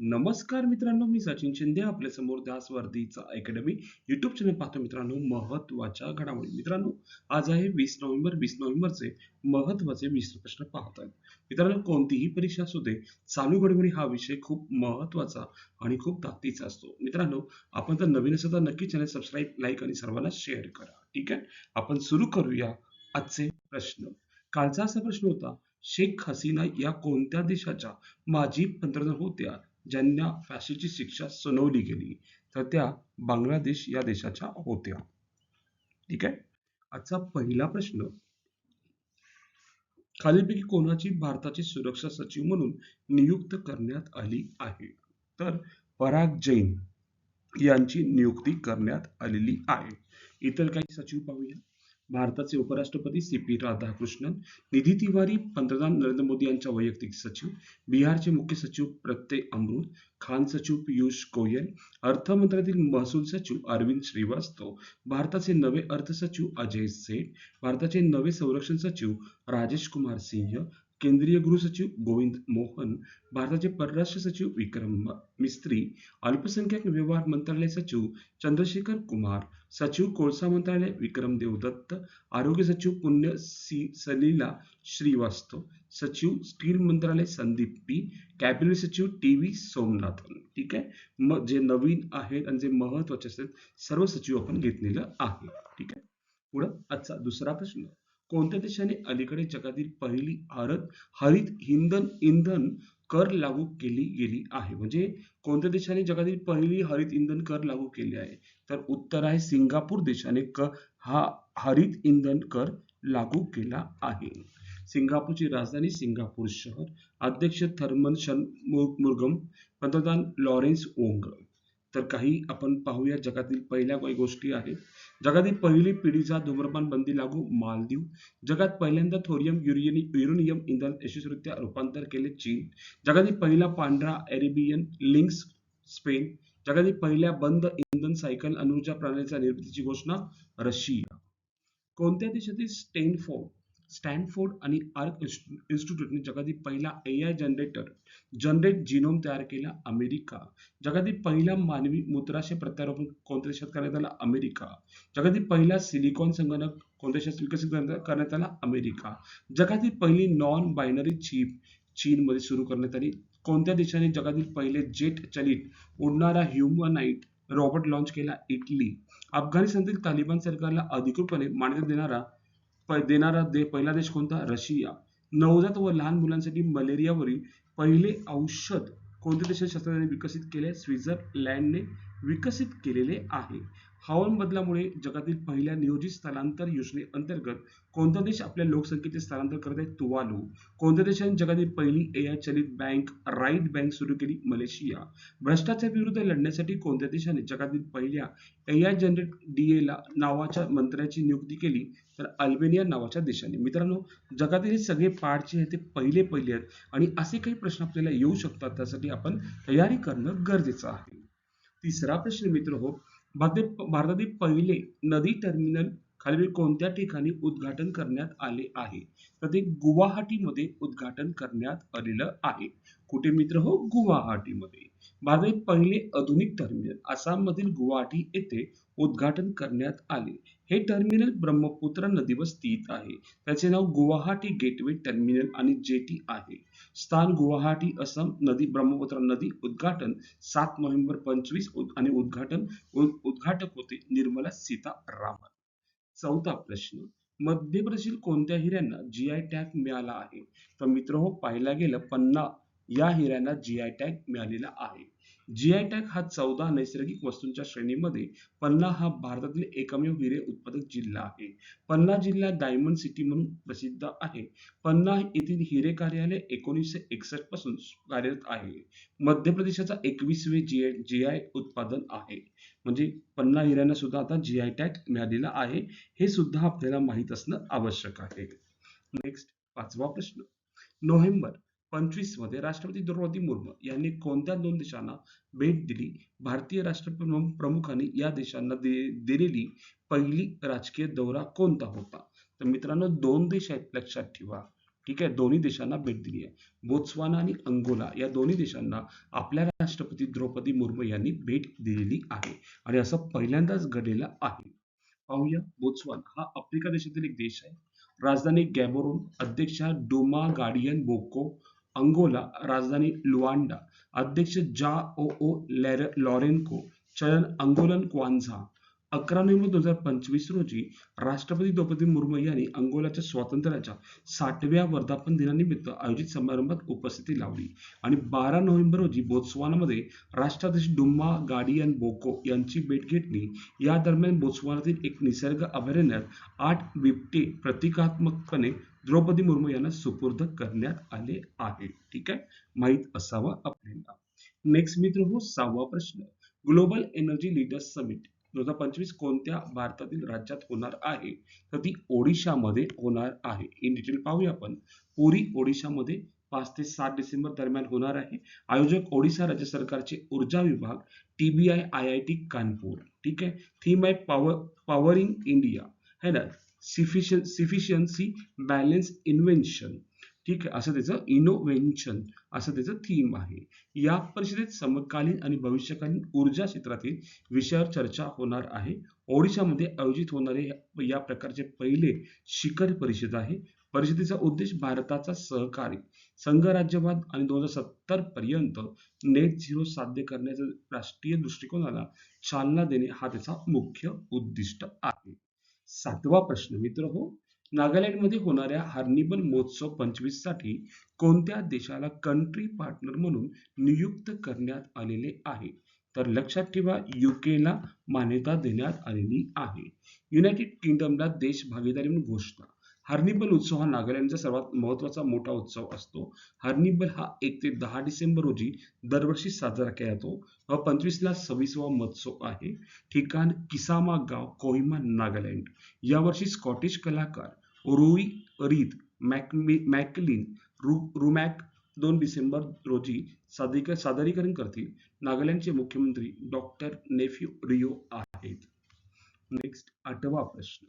नमस्कार मित्रांनो मी सचिन शिंदे आपल्यासमोर दास वर्दीचा अकॅडमी युट्यूब चॅनल पाहतो मित्रांनो महत्त्वाच्या घडामोडी. मित्रांनो आज आहे वीस नोव्हेंबर. वीस नोव्हेंबरचे महत्त्वाचे मिश्र प्रश्न पाहत आहेत मित्रांनो कोणतीही परीक्षा असू दे चालू घडवणी हा विषय खूप महत्त्वाचा आणि खूप ताकदीचा असतो. मित्रांनो आपण तर नवीन असं तर नक्की चॅनल सबस्क्राईब लाईक आणि सर्वांना शेअर करा. ठीक आहे? आपण सुरू करूया आजचे प्रश्न. कालचा असा प्रश्न होता शेख हसीना या कोणत्या देशाच्या माजी पंतप्रधान होत्या? ज्यांना फाशीची शिक्षा सुनावली गेली तर त्या बांगलादेश या देशाच्या होत्या. ठीक आहे? आजचा पहिला प्रश्न खालीलपैकी कोणाची भारताची सुरक्षा सचिव म्हणून नियुक्त करण्यात आली आहे? तर पराग जैन यांची नियुक्ती करण्यात आलेली आहे. इतर काही सचिव पाहूया. भारताचे उपराष्ट्रपती सी पी राधाकृष्णन निधी तिवारी पंतप्रधान नरेंद्र मोदी यांच्या वैयक्तिक सचिव बिहारचे मुख्य सचिव प्रत्यय अमृत खान सचिव पियुष गोयल अर्थ मंत्रालयातील महसूल सचिव अरविंद श्रीवास्तव भारताचे नवे अर्थ सचिव अजय सेठ भारताचे नवे संरक्षण सचिव राजेश कुमार सिंह केंद्रीय गृहसचिव गोविंद मोहन भारताचे परराष्ट्र सचिव विक्रम मिस्त्री अल्पसंख्याक व्यवहार मंत्रालय सचिव चंद्रशेखर कुमार सचिव कोळसा मंत्रालय विक्रम देवदत्त आरोग्य सचिव पुण्य सी सलीला श्रीवास्तव सचिव स्टील मंत्रालय संदीप पी कॅबिनेट सचिव टी व्ही सोमनाथन. ठीक आहे? मग जे नवीन आहेत आणि जे महत्त्वाचे असतात सर्व सचिव आपण घेतलेलं आहे. ठीक आहे? पुढं आजचा दुसरा प्रश्न. कोणत्या देशाने अलीकडे जगातील पहिली हरत हरित इंधन इंधन कर लागू केली गेली आहे? म्हणजे कोणत्या देशाने जगातील पहिली हरित इंधन कर लागू केली आहे? तर उत्तर आहे सिंगापूर देशाने क हा हरित इंधन कर लागू केला आहे. सिंगापूरची राजधानी सिंगापूर शहर. अध्यक्ष थर्मन मुर्गम पंतप्रधान लॉरेन्स ओंग. तर काही आपण पाहूया जगातील पहिल्या काही गोष्टी आहेत. जगातील पहिली पिढीचा धूम्रपान बंदी लागू मालदीव. जगात पहिल्यांदा थोरियम युरियनी युरोनियम इंधन यशस्वीरित्या रूपांतर केले चीन. जगातील पहिला पांढरा अरेबियन लिंक्स स्पेन. जगातील पहिल्या बंद इंधन सायकल अणुऊर्जा प्रणालीच्या निर्मितीची घोषणा रशिया. कोणत्या देशातील स्टेनफोर्ड स्टॅनफोर्ड आणि आर्क इन्स्टिट्यूटने जगातील पहिला A I generator generate genome तयार केला अमेरिका. जगातील पहिला मानवी मूत्राशय प्रत्यारोपण कोणत्या देशात करण्यात आला? अमेरिका. जगातील पहिला सिलिकॉन संगणक कोणत्या देशात विकसित करण्यात आला? अमेरिका. जगातील पहिली नॉन बायनरी चीप चीनमध्ये सुरू करण्यात आली. कोणत्या देशाने जगातील पहिले जेट चलित उडणारा ह्युमनाईट रॉबर्ट लॉन्च केला? इटली. अफगाणिस्तानातील तालिबान सरकारला अधिकृतपणे मान्यता देणारा देणारा दे पहिला देश कोणता? रशिया. नवजात व लहान मुलांसाठी मलेरियावरील पहिले औषध कोणत्या देशात शास्त्रज्ञांनी विकसित केले? स्वित्झर्लँडने विकसित केलेले आहे. हवामान बदलामुळे जगातील पहिल्या नियोजित स्थलांतर योजनेअंतर्गत कोणता देश आपल्या लोकसंख्येचे स्थलांतर करत आहे? तुवालू. कोणत्या देशाने जगातील पहिली ए आय चलित बँक राईट बँक सुरू केली? मलेशिया. भ्रष्टाचार विरुद्ध लढण्यासाठी कोणत्या देशाने जगातील पहिल्या ए आय जनरेट डी ला नावाच्या मंत्र्याची नियुक्ती केली? तर अल्बेनिया नावाच्या देशाने. मित्रांनो जगातील हे सगळे पाठ जे आहेत ते पहिले पहिले आहेत. आणि असे काही प्रश्न आपल्याला येऊ शकतात त्यासाठी आपण तयारी करणं गरजेचं आहे. तिसरा प्रश्न मित्र हो भारतातील पहिले नदी टर्मिनल खालील कोणत्या ठिकाणी उद्घाटन करण्यात आले आहे? तर ते गुवाहाटीमध्ये उद्घाटन करण्यात आलेलं आहे. कुठे मित्र हो? गुवाहाटीमध्ये. भारतातील पहिले आधुनिक टर्मिनल आसाममधील गुवाहाटी येथे उद्घाटन करण्यात आले. हे टर्मिनल ब्रह्मपुत्रा नदीवर स्थित आहे. त्याचे नाव गुवाहाटी गेटवे टर्मिनल आणि जेटी आहे. स्थान गुवाहाटी असम नदी ब्रह्मपुत्रा नदी उद्घाटन सात नोव्हेंबर पंचवीस आणि उद्घाटन उद्घाटक होते निर्मला सीतारामन. चौथा प्रश्न मध्य प्रदेशातील कोणत्या हिऱ्यांना जी आय टॅग मिळाला आहे? तर मित्र हो पाहिला गेलं पन्ना या हिऱ्यांना जी आय टॅग मिळालेला आहे. जीआय टॅग हा चौदा नैसर्गिक वस्तूंच्या श्रेणीमध्ये पन्ना हा भारतातील एकमेव हिरे उत्पादक जिल्हा आहे. पन्ना जिल्हा डायमंड सिटी म्हणून प्रसिद्ध आहे. पन्ना येथील हिरे कार्यालय एकोणीसशे एकसष्टपासून कार्यरत आहे. मध्य प्रदेशाचा एकवीसवे जीआय जीआय उत्पादन आहे. म्हणजे पन्ना हिऱ्यांना सुद्धा आता जी आय टॅग मिळालेला आहे. हे सुद्धा आपल्याला माहीत असणं आवश्यक आहे. नेक्स्ट पाचवा प्रश्न. नोव्हेंबर पंचवीसमध्ये राष्ट्रपती द्रौपदी मुर्मू यांनी कोणत्या दोन देशांना भेट दिली? भारतीय राष्ट्रप्रमुख प्रमुखांनी या देशांना दिलेली पहिली राजकीय दौरा कोणता होता? तर मित्रांनो दोन देश आहेत लक्षात ठेवा. ठीक आहे? दोन्ही देशांना भेट दिली आहे. बोत्सवाना आणि अंगोला या दोन्ही देशांना आपल्या राष्ट्रपती द्रौपदी मुर्मू यांनी भेट दिलेली आहे. आणि असं पहिल्यांदाच घडलेलं आहे. पाहूया बोत्सवाना. हा आफ्रिका देशातील एक देश आहे. राजधानी गॅबोरोन अध्यक्ष डोमा गार्डियन बोको अंगोला राजधानी लुआंडा अध्यक्ष जा ओ ओ लॉरेन्को चलन अंगोलन क्वांझा. अकरा नोव्हेंबर दोन हजार पंचवीस रोजी राष्ट्रपती द्रौपदी मुर्मू यांनी अंगोलाच्या स्वातंत्र्याच्या साठव्या वर्धापन दिनानिमित्त आयोजित समारंभात उपस्थिती लावली. आणि बारा नोव्हेंबर रोजी बोत्सवानामध्ये राष्ट्राध्यक्ष डुम्मा गाडियन बोको यांची भेट घेतली. या दरम्यान बोत्सवानातील एक निसर्ग अभयारण्यात आठ बिबटे प्रतिकात्मकपणे द्रौपदी मुर्मू यांना सुपूर्द करण्यात आले आहे. ठीक आहे? माहीत असावा आपल्याला. नेक्स्ट मित्र हो सहावा प्रश्न. ग्लोबल एनर्जी लीडर्स समिट दोन हजार पंचवीस कोणत्या भारतातील राज्यात होणार आहे? तर ती ओडिशामध्ये होणार आहे. इन डिटेल पाहूया आपण. पुरी ओडिशामध्ये पाच ते सात डिसेंबर दरम्यान होणार आहे. आयोजक ओडिशा राज्य सरकारचे ऊर्जा विभाग TBI I I T Kanpur. ठीक आहे? थीम आहे पॉवर पॉवरिंग इंडिया है ना? सिफिशियन्सी बॅलन्स इन्व्हेन्शन ठीक आहे? असं त्याचं इनोव्हेन्शन असं त्याचं थीम आहे. या परिषदेत समकालीन आणि भविष्यकालीन ऊर्जा क्षेत्रातील विषयावर चर्चा होणार आहे. ओडिशामध्ये आयोजित होणारे या प्रकारचे पहिले शिखर परिषद आहे. परिषदेचा उद्देश भारताचा सहकारी संघराज्यवाद आणि दोन हजार सत्तर पर्यंत नेट झिरो साध्य करण्याच्या राष्ट्रीय दृष्टिकोनाला चालना देणे हा त्याचा मुख्य उद्दिष्ट आहे. सातवा प्रश्न मित्र हो नागालँडमध्ये होणाऱ्या हार्निबल महोत्सव पंचवीससाठी कोणत्या देशाला कंट्री पार्टनर म्हणून नियुक्त करण्यात आलेले आहे? तर लक्षात ठेवा युकेला मान्यता देण्यात आलेली आहे. युनायटेड किंगडमला देश भागीदारी म्हणून घोषणा. हर्निबल उत्सव हा नागालँडचा सर्वात महत्त्वाचा मोठा उत्सव असतो. हर्निबल हा एक ते दहा डिसेंबर रोजी दरवर्षी साजरा केला जातो. हा पंचवीसला सव्वीसवा महोत्सव आहे. ठिकाण किसामा गाव कोहिमा नागालँड. यावर्षी स्कॉटिश कलाकार रुई रीत मॅकलिन रुमॅक दोन डिसेंबर रोजी सादरीकर सादरीकरण करतील. नागालँडचे मुख्यमंत्री डॉक्टर नेफ्यू रिओ आहेत. नेक्स्ट आठवा प्रश्न.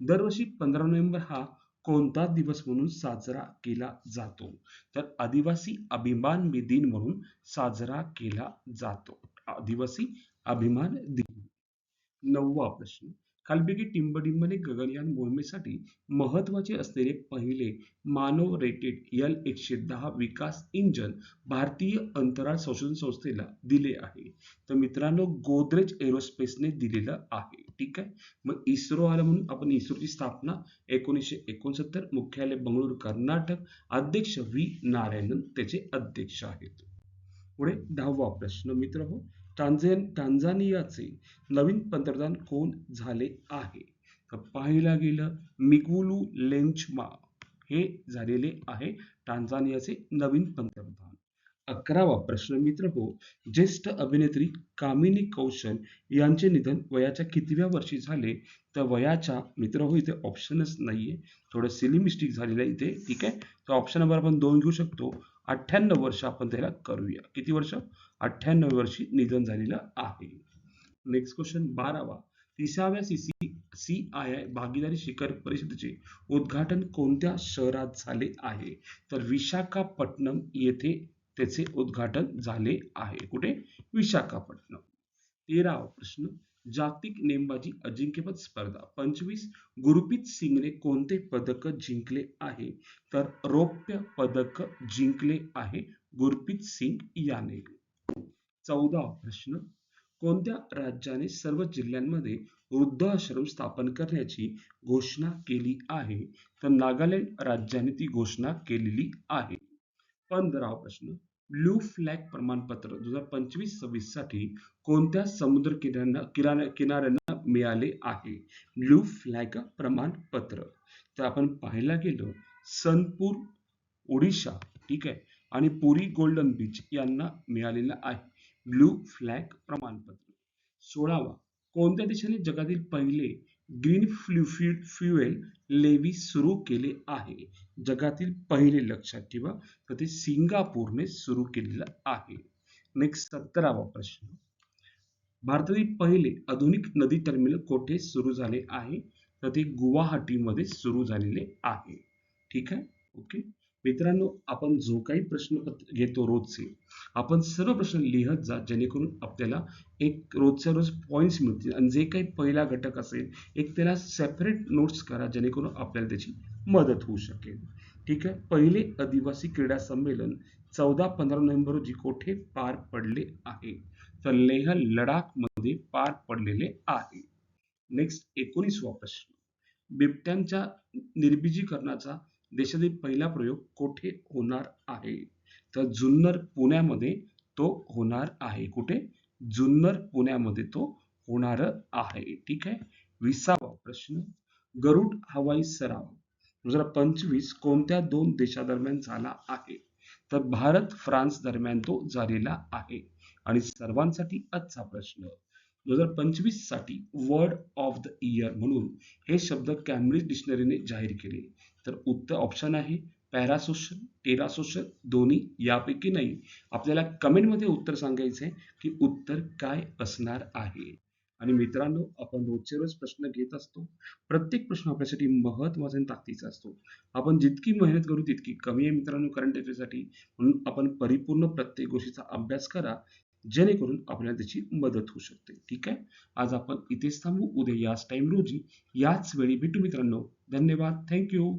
दरवर्षी पंधरा नोव्हेंबर हा कोणता दिवस म्हणून साजरा केला जातो? तर आदिवासी अभिमान दिन म्हणून साजरा केला जातो. आदिवासी अभिमान दिन. नववा प्रश्न. खालपैकी टिंबडिंबने गगनयान मोहिमेसाठी महत्त्वाचे असलेले पहिले मानव रेटेड यल एकशे दहा विकास इंजन भारतीय अंतराळ संशोधन संस्थेला दिले आहे. तर मित्रांनो गोदरेज एरोस्पेसने दिलेलं आहे. ठीक आहे? मग इस्रो आलं म्हणून आपण इस्रोची स्थापना एकोणीसशे एकोणसत्तर मुख्यालय बंगळुरू कर्नाटक अध्यक्ष व्ही. नारायणन त्याचे अध्यक्ष आहेत. पुढे दहावा प्रश्न मित्र हो टांझेन टांझानियाचे नवीन पंतप्रधान कोण झाले आहे? तर पाहायला गेलं मिगुलू लेंचमा हे झालेले आहे टांझानियाचे नवीन पंतप्रधान. अकरावा प्रश्न मित्र हो ज्येष्ठ अभिनेत्री कामिनी कौशल यांचे निधन वयाच्या कितव्या वर्षी झाले? तर वयाच्या मित्र हो इथे ऑप्शनच नाहीये. थोडं सिली मिस्टेक झालेलं आहे इथे ठीक आहे? तर ऑप्शन नंबर आपण दोन घेऊ शकतो. अठ्ठ्याण्णव वर्ष आपण त्याला करूया. किती वर्ष? अठ्ठ्याण्णव वर्षी निधन झालेलं आहे. नेक्स्ट क्वेश्चन बारावा. तिसाव्या C C C I I भागीदारी शिखर परिषदेचे उद्घाटन कोणत्या शहरात झाले आहे? तर विशाखापट्टणम येथे त्याचे उद्घाटन झाले आहे. कुठे? विशाखापट्टणम. तेरावा प्रश्न. जागतिक नेमबाजी अजिंक्यपद स्पर्धा. पंचवीस गुरुप्रीत सिंगने कोणते पदक जिंकले आहे? तर रौप्य पदक जिंकले आहे गुरप्रीत सिंग याने. चौदा प्रश्न. कोणत्या राज्याने सर्व जिल्ह्यांमध्ये वृद्धाश्रम स्थापन करण्याची घोषणा केली आहे? तर नागालँड राज्याने ती घोषणा केलेली आहे. पंधरावा प्रश्न. ब्लू फ्लॅग प्रमाणपत्र दोन हजार पंचवीस सव्वीससाठी कोणत्या समुद्र किनाऱ्यांना किनाऱ्या किनाऱ्यांना मिळाले आहे? ब्लू फ्लॅग प्रमाणपत्र. तर आपण पाहायला गेलो सनपूर ओडिशा ठीक आहे? आणि पुरी गोल्डन बीच यांना मिळालेलं आहे. ब्लू फ्लॅग प्रमाणपत्र. सोळावा कोणत्या देशाने जगातील पहिले ग्रीन फ्युएल लेवी सुरू केले आहे. जगातील पहिले लक्षात ठेवा तर ते सिंगापूरने सुरू केलेलं आहे. नेक्स्ट सत्तरावा प्रश्न. भारतातील पहिले आधुनिक नदी टर्मिनल कोठे सुरू झाले आहे? तर ते गुवाहाटीमध्ये सुरू झालेले आहे. ठीक आहे? ओके मित्रांनो आपण जो काही प्रश्नपत्र घेतो रोजचे आपण सर्व प्रश्न लिहत जा जेणेकरून आपल्याला एक रोजच्या रोज पॉईंट्स मिळतील आणि जे काही पहिला घटक असेल एक त्याला सेपरेट नोट्स करा जेणेकरून आपल्याला त्याची मदत होऊ शकेल. ठीक आहे? पहिले आदिवासी क्रीडा संमेलन चौदा पंधरा नोव्हेंबर रोजी कोठे पार पडले आहे? तर लेह लडाखमध्ये पार पडलेले आहे. नेक्स्ट एकोणीसवा प्रश्न. बिबट्यांच्या निर्बीजीकरणाचा देशातील पहिला प्रयोग कोठे होणार आहे? तर जुन्नर पुण्यामध्ये तो होणार आहे. कुठे? जुन्नर पुण्यामध्ये तो होणार आहे. ठीक आहे? विसावा प्रश्न. गरुड हवाई सराव. दोन हजार पंचवीस कोणत्या दोन देशादरम्यान झाला आहे? तर भारत फ्रान्स दरम्यान तो झालेला आहे. आणि सर्वांसाठी आजचा प्रश्न. दोन हजार पंचवीससाठी वर्ड ऑफ द इयर म्हणून हे शब्द कॅम्ब्रिज डिक्शनरीने जाहीर केले. तर उत्तर ऑप्शन आहे पॅरासोशल टेरासोशल दोन्ही यापैकी नाही. आपल्याला कमेंटमध्ये उत्तर सांगायचं आहे की उत्तर काय असणार आहे. आणि मित्रांनो आपण रोजचे रोज प्रश्न घेत असतो. प्रत्येक प्रश्न आपल्यासाठी महत्त्वाचा आणि ताकदीचा असतो. आपण जितकी मेहनत करू तितकी कमी आहे मित्रांनो करंट अफेअरसाठी म्हणून आपण परिपूर्ण प्रत्येक गोष्टीचा अभ्यास करा. जेणेकरून आपल्याला त्याची मदत होऊ शकते. ठीक आहे? आज आपण इथेच थांबू. उद्या याच टाइम रोजी याच वेळी भेटू मित्रांनो. धन्यवाद. थँक्यू